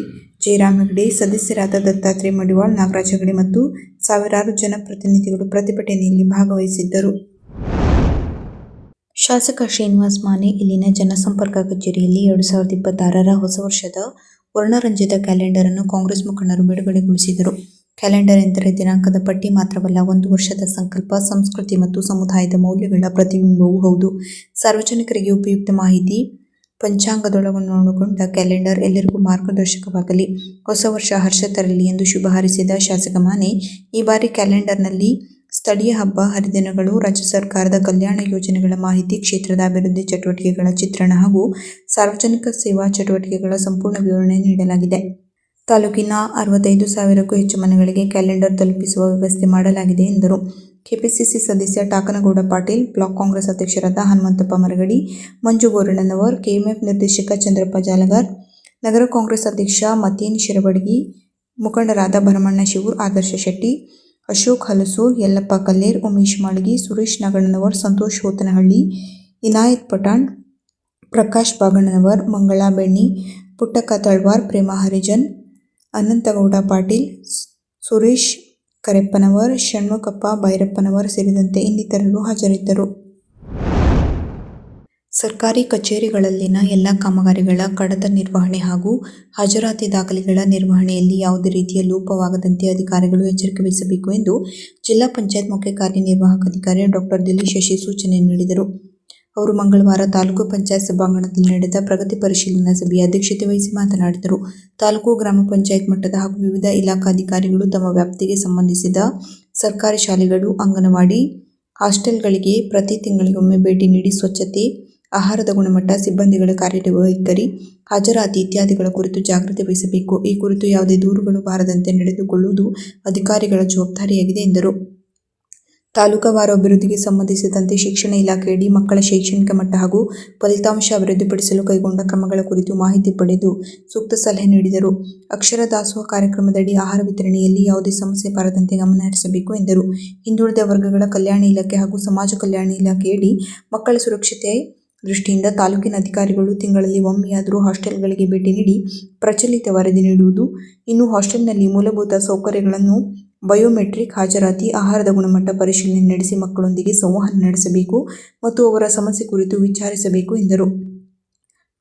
Speaker 2: ಜಯರಾಮ್ ಹೆಗಡೆ ಸದಸ್ಯರಾದ ದತ್ತಾತ್ರೇಯ ಮಡಿವಾಳ್ ನಾಗರಾಜ್ ಹೆಗಡೆ ಮತ್ತು ಸಾವಿರಾರು ಜನಪ್ರತಿನಿಧಿಗಳು ಪ್ರತಿಭಟನೆಯಲ್ಲಿ ಭಾಗವಹಿಸಿದ್ದರು. ಶಾಸಕ ಶ್ರೀನಿವಾಸ್ ಮಾನೆ, ಇಲ್ಲಿನ ಜನಸಂಪರ್ಕ ಕಚೇರಿಯಲ್ಲಿ ಎರಡು ಸಾವಿರದ ಇಪ್ಪತ್ತಾರರ ಹೊಸ ವರ್ಷದ ವರ್ಣರಂಜಿತ ಕ್ಯಾಲೆಂಡರ್ ಅನ್ನು ಕಾಂಗ್ರೆಸ್ ಮುಖಂಡರು ಬಿಡುಗಡೆಗೊಳಿಸಿದರು. ಕ್ಯಾಲೆಂಡರ್ ಎಂದರೆ ದಿನಾಂಕದ ಪಟ್ಟಿ ಮಾತ್ರವಲ್ಲ, ಒಂದು ವರ್ಷದ ಸಂಕಲ್ಪ, ಸಂಸ್ಕೃತಿ ಮತ್ತು ಸಮುದಾಯದ ಮೌಲ್ಯಗಳ ಪ್ರತಿಬಿಂಬವೂ ಹೌದು. ಸಾರ್ವಜನಿಕರಿಗೆ ಉಪಯುಕ್ತ ಮಾಹಿತಿ ಪಂಚಾಂಗದೊಳಗೊಂಡ ಕ್ಯಾಲೆಂಡರ್ ಎಲ್ಲರಿಗೂ ಮಾರ್ಗದರ್ಶಕವಾಗಲಿ. ಹೊಸ ವರ್ಷ ಹರ್ಷ ತರಲಿ ಎಂದು ಶುಭ ಹಾರೈಸಿದ ಶಾಸಕ ಮಾನೆ, ಈ ಬಾರಿ ಕ್ಯಾಲೆಂಡರ್ನಲ್ಲಿ ಸ್ಥಳೀಯ ಹಬ್ಬ, ಹರಿದಿನಗಳು, ರಾಜ್ಯ ಸರ್ಕಾರದ ಕಲ್ಯಾಣ ಯೋಜನೆಗಳ ಮಾಹಿತಿ, ಕ್ಷೇತ್ರದ ಅಭಿವೃದ್ಧಿ ಚಟುವಟಿಕೆಗಳ ಚಿತ್ರಣ ಹಾಗೂ ಸಾರ್ವಜನಿಕ ಸೇವಾ ಚಟುವಟಿಕೆಗಳ ಸಂಪೂರ್ಣ ವಿವರಣೆ ನೀಡಲಾಗಿದೆ. ತಾಲೂಕಿನ ಅರವತ್ತೈದು ಸಾವಿರಕ್ಕೂ ಹೆಚ್ಚು ಮನೆಗಳಿಗೆ ಕ್ಯಾಲೆಂಡರ್ ತಲುಪಿಸುವ ವ್ಯವಸ್ಥೆ ಮಾಡಲಾಗಿದೆ ಎಂದರು. ಕೆಪಿಸಿಸಿ ಸದಸ್ಯ ಟಾಕನಗೌಡ ಪಾಟೀಲ್, ಬ್ಲಾಕ್ ಕಾಂಗ್ರೆಸ್ ಅಧ್ಯಕ್ಷರಾದ ಹನುಮಂತಪ್ಪ ಮರಗಡಿ, ಮಂಜು ಗೋರಣ್ಣನವರ್, ಕೆಎಂಎಫ್ ನಿರ್ದೇಶಕ ಚಂದ್ರಪ್ಪ ಜಾಲಗಾರ್, ನಗರ ಕಾಂಗ್ರೆಸ್ ಅಧ್ಯಕ್ಷ ಮತೀನ್ ಶಿರಬಡಗಿ, ಮುಖಂಡರಾದ ಭರಮಣ್ಣ ಶಿವೂರ್, ಆದರ್ಶ ಶೆಟ್ಟಿ, ಅಶೋಕ್ ಹಲಸೂರ್, ಯಲ್ಲಪ್ಪ ಕಲ್ಲೇರ್, ಉಮೇಶ್ ಮಾಳ್ಗಿ, ಸುರೇಶ್ ನಾಗಣ್ಣನವರ್, ಸಂತೋಷ್ ಹೋತನಹಳ್ಳಿ, ಇನಾಯತ್ ಪಠಾಣ್, ಪ್ರಕಾಶ್ ಬಾಗಣ್ಣನವರ್, ಮಂಗಳಾ ಬೆಣ್ಣಿ, ಪುಟ್ಟಕ್ಕ ತಳ್ವಾರ್, ಪ್ರೇಮ ಹರಿಜನ್, ಅನಂತಗೌಡ ಪಾಟೀಲ್, ಸುರೇಶ್ ಕರೆಪ್ಪನವರ್, ಷಣ್ಮುಖಪ್ಪ, ಭೈರಪ್ಪನವರ್ ಸೇರಿದಂತೆ ಇನ್ನಿತರರು ಹಾಜರಿದ್ದರು. ಸರ್ಕಾರಿ ಕಚೇರಿಗಳಲ್ಲಿನ ಎಲ್ಲ ಕಾಮಗಾರಿಗಳ ಕಡತ ನಿರ್ವಹಣೆ ಹಾಗೂ ಹಾಜರಾತಿ ದಾಖಲೆಗಳ ನಿರ್ವಹಣೆಯಲ್ಲಿ ಯಾವುದೇ ರೀತಿಯ ಲೋಪವಾಗದಂತೆ ಅಧಿಕಾರಿಗಳು ಎಚ್ಚರಿಕೆ ವಹಿಸಬೇಕು ಎಂದು ಜಿಲ್ಲಾ ಪಂಚಾಯತ್ ಮುಖ್ಯ ಕಾರ್ಯನಿರ್ವಾಹಕ ಅಧಿಕಾರಿ ಡಾಕ್ಟರ್ ದಿಲೀಶ್ ಶಶಿ ಸೂಚನೆ ನೀಡಿದರು. ಅವರು ಮಂಗಳವಾರ ತಾಲೂಕು ಪಂಚಾಯತ್ ಸಭಾಂಗಣದಲ್ಲಿ ನಡೆದ ಪ್ರಗತಿ ಪರಿಶೀಲನಾ ಸಭೆಯ ಅಧ್ಯಕ್ಷತೆ ವಹಿಸಿ ಮಾತನಾಡಿದರು. ತಾಲೂಕು ಗ್ರಾಮ ಪಂಚಾಯತ್ ಮಟ್ಟದ ಹಾಗೂ ವಿವಿಧ ಇಲಾಖಾ ಅಧಿಕಾರಿಗಳು ತಮ್ಮ ವ್ಯಾಪ್ತಿಗೆ ಸಂಬಂಧಿಸಿದ ಸರ್ಕಾರಿ ಶಾಲೆಗಳು, ಅಂಗನವಾಡಿ ಹಾಸ್ಟೆಲ್ಗಳಿಗೆ ಪ್ರತಿ ತಿಂಗಳಿಗೊಮ್ಮೆ ಭೇಟಿ ನೀಡಿ ಸ್ವಚ್ಛತೆ, ಆಹಾರದ ಗುಣಮಟ್ಟ, ಸಿಬ್ಬಂದಿಗಳ ಕಾರ್ಯನಿರ್ವಹಿಕರಿ ಹಾಜರಾತಿ ಇತ್ಯಾದಿಗಳ ಕುರಿತು ಜಾಗೃತಿ ವಹಿಸಬೇಕು. ಈ ಕುರಿತು ಯಾವುದೇ ದೂರುಗಳು ಬಾರದಂತೆ ನಡೆದುಕೊಳ್ಳುವುದು ಅಧಿಕಾರಿಗಳ ಜವಾಬ್ದಾರಿಯಾಗಿದೆ ಎಂದರು. ತಾಲೂಕವಾರು ಅಭಿವೃದ್ಧಿಗೆ ಸಂಬಂಧಿಸಿದಂತೆ ಶಿಕ್ಷಣ ಇಲಾಖೆಯಡಿ ಮಕ್ಕಳ ಶೈಕ್ಷಣಿಕ ಮಟ್ಟ ಹಾಗೂ ಫಲಿತಾಂಶ ಅಭಿವೃದ್ಧಿಪಡಿಸಲು ಕೈಗೊಂಡ ಕ್ರಮಗಳ ಕುರಿತು ಮಾಹಿತಿ ಪಡೆದು ಸೂಕ್ತ ಸಲಹೆ ನೀಡಿದರು. ಅಕ್ಷರ ದಾಸೋಹ ಕಾರ್ಯಕ್ರಮದಡಿ ಆಹಾರ ವಿತರಣೆಯಲ್ಲಿ ಯಾವುದೇ ಸಮಸ್ಯೆ ಬಾರದಂತೆ ಗಮನಹರಿಸಬೇಕು ಎಂದರು. ಹಿಂದುಳಿದ ವರ್ಗಗಳ ಕಲ್ಯಾಣ ಇಲಾಖೆ ಹಾಗೂ ಸಮಾಜ ಕಲ್ಯಾಣ ಇಲಾಖೆಯಡಿ ಮಕ್ಕಳ ಸುರಕ್ಷತೆ ದೃಷ್ಟಿಯಿಂದ ತಾಲೂಕಿನ ಅಧಿಕಾರಿಗಳು ತಿಂಗಳಲ್ಲಿ ಒಮ್ಮೆಯಾದರೂ ಹಾಸ್ಟೆಲ್ಗಳಿಗೆ ಭೇಟಿ ನೀಡಿ ಪ್ರಚಲಿತ ವರದಿ ನೀಡುವುದು. ಇನ್ನು ಹಾಸ್ಟೆಲ್ನಲ್ಲಿ ಮೂಲಭೂತ ಸೌಕರ್ಯಗಳನ್ನು ಬಯೋಮೆಟ್ರಿಕ್ ಹಾಜರಾತಿ, ಆಹಾರದ ಗುಣಮಟ್ಟ ಪರಿಶೀಲನೆ ನಡೆಸಿ ಮಕ್ಕಳೊಂದಿಗೆ ಸಂವಹನ ನಡೆಸಬೇಕು ಮತ್ತು ಅವರ ಸಮಸ್ಯೆ ಕುರಿತು ವಿಚಾರಿಸಬೇಕು ಎಂದರು.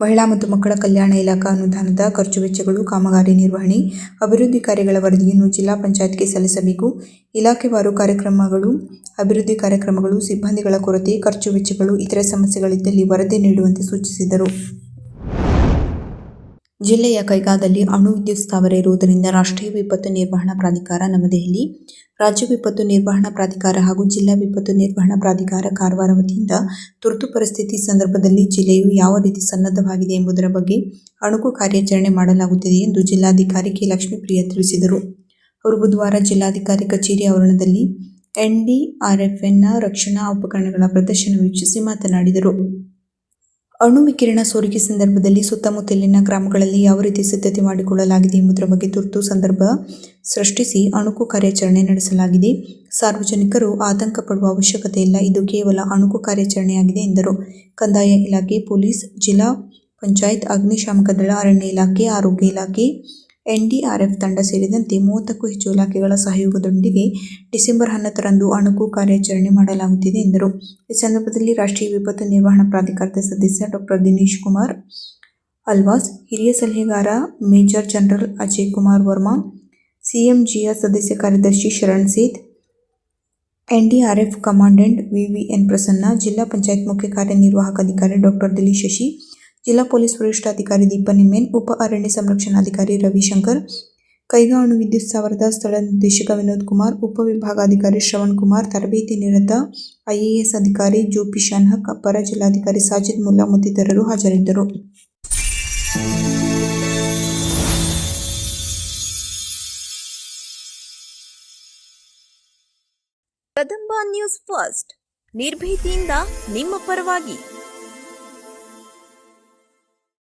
Speaker 2: ಮಹಿಳಾ ಮತ್ತು ಮಕ್ಕಳ ಕಲ್ಯಾಣ ಇಲಾಖಾ ಅನುದಾನದ ಖರ್ಚು ವೆಚ್ಚಗಳು, ಕಾಮಗಾರಿ ನಿರ್ವಹಣೆ, ಅಭಿವೃದ್ಧಿ ಕಾರ್ಯಗಳ ವರದಿಯನ್ನು ಜಿಲ್ಲಾ ಪಂಚಾಯತ್ಗೆ ಸಲ್ಲಿಸಬೇಕು. ಇಲಾಖೆವಾರು ಕಾರ್ಯಕ್ರಮಗಳು, ಅಭಿವೃದ್ಧಿ ಕಾರ್ಯಕ್ರಮಗಳು, ಸಿಬ್ಬಂದಿಗಳ ಕೊರತೆ, ಖರ್ಚು ವೆಚ್ಚಗಳು, ಇತರೆ ಸಮಸ್ಯೆಗಳಿದ್ದಲ್ಲಿ ವರದಿ ನೀಡುವಂತೆ ಸೂಚಿಸಿದರು. ಜಿಲ್ಲೆಯ ಕೈಗಾದಲ್ಲಿ ಅಣು ವಿದ್ಯುತ್ ಸ್ಥಾವರ ಇರುವುದರಿಂದ ರಾಷ್ಟ್ರೀಯ ವಿಪತ್ತು ನಿರ್ವಹಣಾ ಪ್ರಾಧಿಕಾರ ನವದೆಹಲಿ, ರಾಜ್ಯ ವಿಪತ್ತು ನಿರ್ವಹಣಾ ಪ್ರಾಧಿಕಾರ ಹಾಗೂ ಜಿಲ್ಲಾ ವಿಪತ್ತು ನಿರ್ವಹಣಾ ಪ್ರಾಧಿಕಾರ ಕಾರವಾರ ವತಿಯಿಂದ ತುರ್ತು ಪರಿಸ್ಥಿತಿ ಸಂದರ್ಭದಲ್ಲಿ ಜಿಲ್ಲೆಯು ಯಾವ ರೀತಿ ಸನ್ನದ್ಧವಾಗಿದೆ ಎಂಬುದರ ಬಗ್ಗೆ ಅಣುಕು ಕಾರ್ಯಾಚರಣೆ ಮಾಡಲಾಗುತ್ತಿದೆ ಎಂದು ಜಿಲ್ಲಾಧಿಕಾರಿ ಕೆ. ಲಕ್ಷ್ಮೀಪ್ರಿಯ ತಿಳಿಸಿದರು. ಅವರು ಬುಧವಾರ ಜಿಲ್ಲಾಧಿಕಾರಿ ಕಚೇರಿ ಆವರಣದಲ್ಲಿ ಎನ್ಡಿಆರ್ಎಫ್ಎನ್ನ ರಕ್ಷಣಾ ಉಪಕರಣಗಳ ಪ್ರದರ್ಶನ ವೀಕ್ಷಿಸಿ ಮಾತನಾಡಿದರು. ಅಣು ವಿಕಿರಣ ಸೋರಿಕೆ ಸಂದರ್ಭದಲ್ಲಿ ಸುತ್ತಮುತ್ತಲಿನ ಗ್ರಾಮಗಳಲ್ಲಿ ಯಾವ ರೀತಿ ಸಿದ್ಧತೆ ಮಾಡಿಕೊಳ್ಳಲಾಗಿದೆ ಎಂಬುದರ ಬಗ್ಗೆ ತುರ್ತು ಸಂದರ್ಭ ಸೃಷ್ಟಿಸಿ ಅಣುಕು ಕಾರ್ಯಾಚರಣೆ ನಡೆಸಲಾಗಿದೆ. ಸಾರ್ವಜನಿಕರು ಆತಂಕ ಪಡುವ ಅವಶ್ಯಕತೆ ಇಲ್ಲ. ಇದು ಕೇವಲ ಅಣುಕು ಕಾರ್ಯಾಚರಣೆಯಾಗಿದೆ ಎಂದರು. ಕಂದಾಯ ಇಲಾಖೆ, ಪೊಲೀಸ್, ಜಿಲ್ಲಾ ಪಂಚಾಯತ್, ಅಗ್ನಿಶಾಮಕ ದಳ, ಅರಣ್ಯ ಇಲಾಖೆ, ಆರೋಗ್ಯ ಇಲಾಖೆ ಎನ್ಡಿಆರ್ಎಫ್ ತಂಡ ಸೇರಿದಂತೆ ಮೂವತ್ತಕ್ಕೂ ಹೆಚ್ಚು ಇಲಾಖೆಗಳ ಸಹಯೋಗದೊಂದಿಗೆ ಡಿಸೆಂಬರ್ ಹನ್ನೊಂದರಂದು ಅಣುಕು ಕಾರ್ಯಾಚರಣೆ ಮಾಡಲಾಗುತ್ತಿದೆ ಎಂದರು. ಈ ಸಂದರ್ಭದಲ್ಲಿ ರಾಷ್ಟ್ರೀಯ ವಿಪತ್ತು ನಿರ್ವಹಣಾ ಪ್ರಾಧಿಕಾರದ ಸದಸ್ಯ ಡಾಕ್ಟರ್ ದಿನೇಶ್ ಕುಮಾರ್ ಅಲ್ವಾಸ್, ಹಿರಿಯ ಸಲಹೆಗಾರ ಮೇಜರ್ ಜನರಲ್ ಅಜಯ್ ಕುಮಾರ್ ವರ್ಮಾ ಸಿಎಂಜಿಯ ಸದಸ್ಯ ಕಾರ್ಯದರ್ಶಿ Sharan Seth NDRF commandant VVN Prasanna, ಜಿಲ್ಲಾ ಪಂಚಾಯತ್ ಮುಖ್ಯ ಕಾರ್ಯನಿರ್ವಾಹಕ ಅಧಿಕಾರಿ ಡಾಕ್ಟರ್ ದಿಲೀಶ್ ಶಶಿ ಜಿಲ್ಲಾ ಪೊಲೀಸ್ ವರಿಷ್ಠಾಧಿಕಾರಿ ದೀಪನ್ ನಿಮ್ಮೇನ್ ಉಪ ಅರಣ್ಯ ಸಂರಕ್ಷಣಾಧಿಕಾರಿ ರವಿಶಂಕರ್ ಕೈಗಾ ಅಣು ವಿದ್ಯುತ್ ಸ್ಥಾವರದ ಸ್ಥಳ ನಿರ್ದೇಶಕ ವಿನೋದ್ ಕುಮಾರ್ ಉಪವಿಭಾಗಾಧಿಕಾರಿ ಶ್ರವಣ್ ಕುಮಾರ್, ತರಬೇತಿ ನಿರತ ಐಎಎಸ್ ಅಧಿಕಾರಿ ಜೋಪಿ ಶಾನ್ಹಕ್, ಅಪರ ಜಿಲ್ಲಾಧಿಕಾರಿ ಸಾಜಿದ್ ಮುಲ್ಲಾ ಮತ್ತಿತರರು ಹಾಜರಿದ್ದರು.
Speaker 4: Kadamba news first. ನಿರ್ಭೀತಿಯಿಂದ ನಿಮ್ಮ ಪರವಾಗಿ.